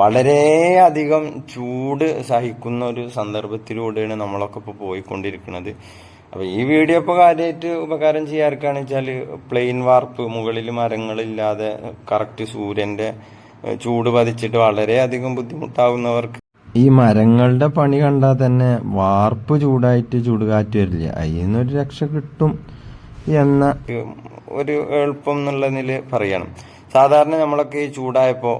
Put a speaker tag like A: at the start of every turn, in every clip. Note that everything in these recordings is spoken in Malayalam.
A: വളരെയധികം ചൂട് സഹിക്കുന്ന ഒരു സന്ദർഭത്തിലൂടെയാണ് നമ്മളൊക്കെ ഇപ്പോൾ പോയിക്കൊണ്ടിരിക്കുന്നത്. അപ്പോൾ ഈ വീഡിയോ ഇപ്പോൾ കാര്യമായിട്ട് ഉപകാരം ചെയ്യാർക്കാന്ന് വെച്ചാൽ പ്ലെയിൻ വാർപ്പ് മുകളിൽ മരങ്ങളില്ലാതെ കറക്റ്റ് സൂര്യന്റെ ചൂട് പതിച്ചിട്ട് വളരെയധികം ബുദ്ധിമുട്ടാവുന്നവർക്ക് ഈ മരങ്ങളുടെ പണി കണ്ടാൽ തന്നെ വാർപ്പ് ചൂടായിട്ട് ചൂടുകാറ്റ് വരില്ല. അതിൽ നിന്നൊരു രക്ഷ കിട്ടും എന്ന ഒരു എളുപ്പം എന്നുള്ള നില പറയണം. സാധാരണ നമ്മളൊക്കെ ഈ ചൂടായപ്പോൾ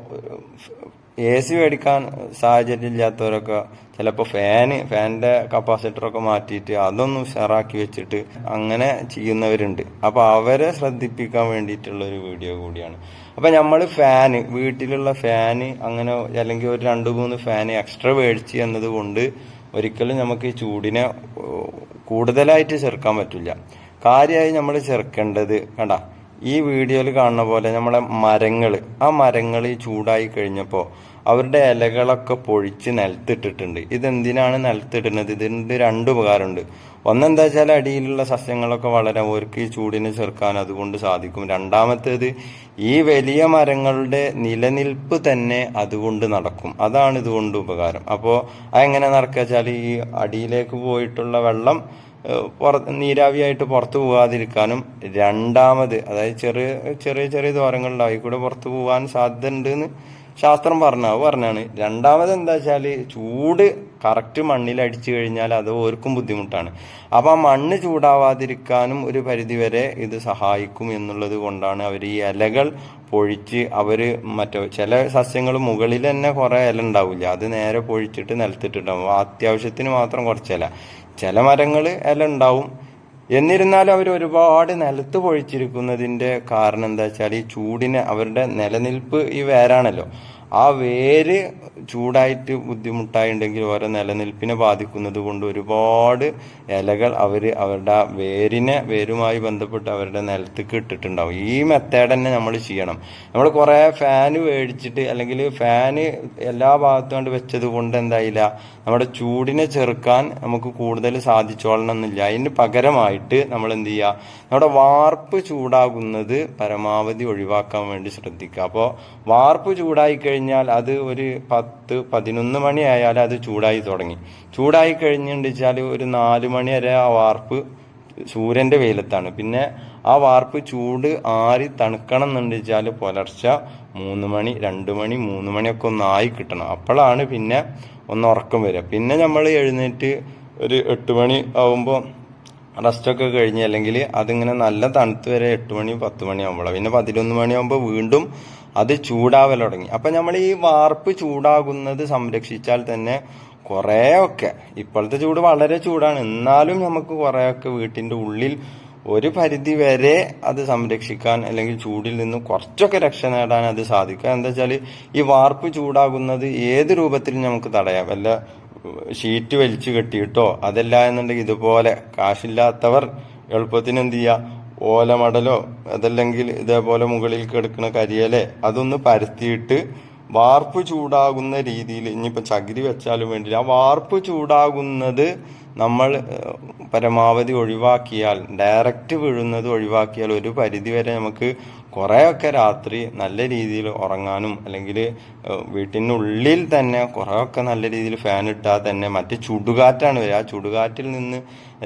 A: എ സി മേടിക്കാൻ സാഹചര്യം ഇല്ലാത്തവരൊക്കെ ചിലപ്പോൾ ഫാന് ഫാനിന്റെ കപ്പാസിറ്ററൊക്കെ മാറ്റിയിട്ട് അതൊന്നും ഷെറാക്കി വെച്ചിട്ട് അങ്ങനെ ചെയ്യുന്നവരുണ്ട്. അപ്പോൾ അവരെ ശ്രദ്ധിപ്പിക്കാൻ വേണ്ടിയിട്ടുള്ള ഒരു വീഡിയോ കൂടിയാണ്. അപ്പോൾ നമ്മൾ ഫാന് വീട്ടിലുള്ള ഫാന് അങ്ങനെ അല്ലെങ്കിൽ ഒരു രണ്ട് മൂന്ന് ഫാന് എക്സ്ട്രാ മേടിച്ച് എന്നതുകൊണ്ട് ഒരിക്കലും നമുക്ക് ഈ ചൂടിനെ കൂടുതലായിട്ട് ചെറുക്കാൻ പറ്റില്ല. കാര്യമായി നമ്മൾ ചെറുക്കേണ്ടത് കണ്ട ഈ വീഡിയോയിൽ കാണുന്ന പോലെ നമ്മളെ മരങ്ങൾ ആ മരങ്ങൾ ഈ ചൂടായി കഴിഞ്ഞപ്പോൾ അവരുടെ ഇലകളൊക്കെ പൊഴിച്ച് നിലത്തിട്ടിട്ടുണ്ട്. ഇതെന്തിനാണ് നിലത്തിടുന്നത്? ഇതിന്റെ രണ്ട് ഉപകാരമുണ്ട്. ഒന്നെന്താ വെച്ചാൽ അടിയിലുള്ള സസ്യങ്ങളൊക്കെ വളരെ അവർക്ക് ഈ ചൂടിനെ ചെറുക്കാൻ അതുകൊണ്ട് സാധിക്കും. രണ്ടാമത്തേത് ഈ വലിയ മരങ്ങളുടെ നിലനിൽപ്പ് തന്നെ അതുകൊണ്ട് നടക്കും. അതാണ് ഇതുകൊണ്ട് ഉപകാരം. അപ്പോൾ അതെങ്ങനെ നടക്കുക വെച്ചാൽ ഈ അടിയിലേക്ക് പോയിട്ടുള്ള വെള്ളം പുറ നീരാവിയായിട്ട് പുറത്തു പോകാതിരിക്കാനും രണ്ടാമത് അതായത് ചെറിയ ചെറിയ ചെറിയ ദ്വാരങ്ങളുണ്ടായി കൂടെ പുറത്തു പോകാൻ സാധ്യത ഉണ്ട് എന്ന് ശാസ്ത്രം പറഞ്ഞ പറഞ്ഞാണ്. രണ്ടാമത് എന്താ വെച്ചാൽ ചൂട് കറക്റ്റ് മണ്ണിൽ അടിച്ചു കഴിഞ്ഞാൽ അത് ഓർക്കും ബുദ്ധിമുട്ടാണ്. അപ്പോൾ ആ മണ്ണ് ചൂടാവാതിരിക്കാനും ഒരു പരിധിവരെ ഇത് സഹായിക്കും എന്നുള്ളത് കൊണ്ടാണ് അവർ ഈ ഇലകൾ പൊഴിച്ച് അവർ മറ്റേ ചില സസ്യങ്ങൾ മുകളിൽ തന്നെ കുറേ ഇല ഉണ്ടാവില്ല. അത് നേരെ പൊഴിച്ചിട്ട് നിലത്തിട്ടുണ്ടാവും അത്യാവശ്യത്തിന് മാത്രം കുറച്ച് ചില മരങ്ങൾ ഇല ഉണ്ടാവും. എന്നിരുന്നാലും അവർ ഒരുപാട് നിലത്ത് പൊഴിച്ചിരിക്കുന്നതിന്റെ കാരണം എന്താ വെച്ചാൽ ഈ ചൂടിനെ അവരുടെ നിലനിൽപ്പ് ഈ വേരാണല്ലോ. ആ വേര് ചൂടായിട്ട് ബുദ്ധിമുട്ടായിട്ടുണ്ടെങ്കിൽ ഓരോ നിലനിൽപ്പിനെ ബാധിക്കുന്നത് കൊണ്ട് ഒരുപാട് ഇലകൾ അവർ അവരുടെ വേരിനെ വേരുമായി ബന്ധപ്പെട്ട് അവരുടെ നിലത്തേക്ക് ഇട്ടിട്ടുണ്ടാവും. ഈ മെത്തേഡ് തന്നെ നമ്മൾ ചെയ്യണം. നമ്മൾ കുറേ ഫാന് മേടിച്ചിട്ട് അല്ലെങ്കിൽ ഫാന് എല്ലാ ഭാഗത്തും കൊണ്ട് വെച്ചത് കൊണ്ട് എന്തായില്ല നമ്മുടെ ചൂടിനെ ചെറുക്കാൻ നമുക്ക് കൂടുതൽ സാധിച്ചോളണം എന്നില്ല അതിന് പകരമായിട്ട് നമ്മൾ എന്ത് ചെയ്യുക നമ്മുടെ വാർപ്പ് ചൂടാകുന്നത് പരമാവധി ഒഴിവാക്കാൻ വേണ്ടി ശ്രദ്ധിക്കുക. അപ്പോൾ വാർപ്പ് ചൂടായി കഴിഞ്ഞാൽ അത് ഒരു പത്ത് പതിനൊന്ന് മണി ആയാൽ അത് ചൂടായി തുടങ്ങി. ചൂടായി കഴിഞ്ഞിട്ട് വെച്ചാൽ ഒരു നാല് മണി വരെ ആ വാർപ്പ് സൂര്യന്റെ വെയിലത്താണ്. പിന്നെ ആ വാർപ്പ് ചൂട് ആറി തണുക്കണം എന്നുണ്ട് പുലർച്ചെ മൂന്ന് മണി രണ്ട് മണി മൂന്ന് മണിയൊക്കെ ഒന്ന് ആയി കിട്ടണം. അപ്പോഴാണ് പിന്നെ ഒന്ന് ഉറക്കം വരിക. പിന്നെ നമ്മൾ എഴുന്നേറ്റ് ഒരു എട്ട് മണി ആവുമ്പോൾ റെസ്റ്റൊക്കെ കഴിഞ്ഞ് അല്ലെങ്കിൽ അതിങ്ങനെ നല്ല തണുത്ത് വരെ എട്ട് മണി പത്ത് മണിയാകുമ്പോൾ പിന്നെ പതിനൊന്ന് മണിയാകുമ്പോൾ വീണ്ടും അത് ചൂടാവൽ തുടങ്ങി. അപ്പം നമ്മൾ ഈ വാർപ്പ് ചൂടാകുന്നത് സംരക്ഷിച്ചാൽ തന്നെ കുറേയൊക്കെ ഇപ്പോഴത്തെ ചൂട് വളരെ ചൂടാണ്. എന്നാലും നമുക്ക് കുറേയൊക്കെ വീട്ടിന്റെ ഉള്ളിൽ ഒരു പരിധി വരെ അത് സംരക്ഷിക്കാൻ അല്ലെങ്കിൽ ചൂടിൽ നിന്ന് കുറച്ചൊക്കെ രക്ഷ നേടാൻ അത് സാധിക്കുക എന്താ വെച്ചാൽ ഈ വാർപ്പ് ചൂടാകുന്നത് ഏത് രൂപത്തിൽ നമുക്ക് തടയാം. വല്ല ഷീറ്റ് വലിച്ചു കെട്ടിയിട്ടോ അതല്ല എന്നുണ്ടെങ്കിൽ ഇതുപോലെ കാശില്ലാത്തവർ എളുപ്പത്തിന് എന്ത് ചെയ്യുക ഓലമടലോ അതല്ലെങ്കിൽ ഇതേപോലെ മുകളിൽ കിടക്കുന്ന കരിയലേ അതൊന്ന് പരത്തിയിട്ട് വാർപ്പ് ചൂടാകുന്ന രീതിയിൽ ഇനിയിപ്പോൾ ചകിരി വെച്ചാലും വേണ്ടില്ല. ആ വാർപ്പ് ചൂടാകുന്നത് നമ്മൾ പരമാവധി ഒഴിവാക്കിയാൽ ഡയറക്റ്റ് വീഴുന്നത് ഒഴിവാക്കിയാൽ ഒരു പരിധി വരെ നമുക്ക് കുറേയൊക്കെ രാത്രി നല്ല രീതിയിൽ ഉറങ്ങാനും അല്ലെങ്കിൽ വീട്ടിനുള്ളിൽ തന്നെ കുറേയൊക്കെ നല്ല രീതിയിൽ ഫാൻ ഇട്ടാൽ തന്നെ മറ്റ് ചുടുകാറ്റാണ് വരിക. ആ ചുടുകാറ്റിൽ നിന്ന്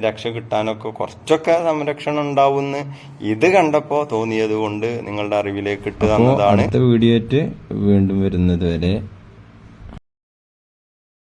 A: രക്ഷ കിട്ടാനൊക്കെ കുറച്ചൊക്കെ സംരക്ഷണം ഉണ്ടാവുമെന്ന് ഇത് കണ്ടപ്പോൾ തോന്നിയത് കൊണ്ട് നിങ്ങളുടെ അറിവിലേക്ക് ഇട്ട് തന്നതാണ്.
B: വീഡിയോ വീണ്ടും വരുന്നത് വരെ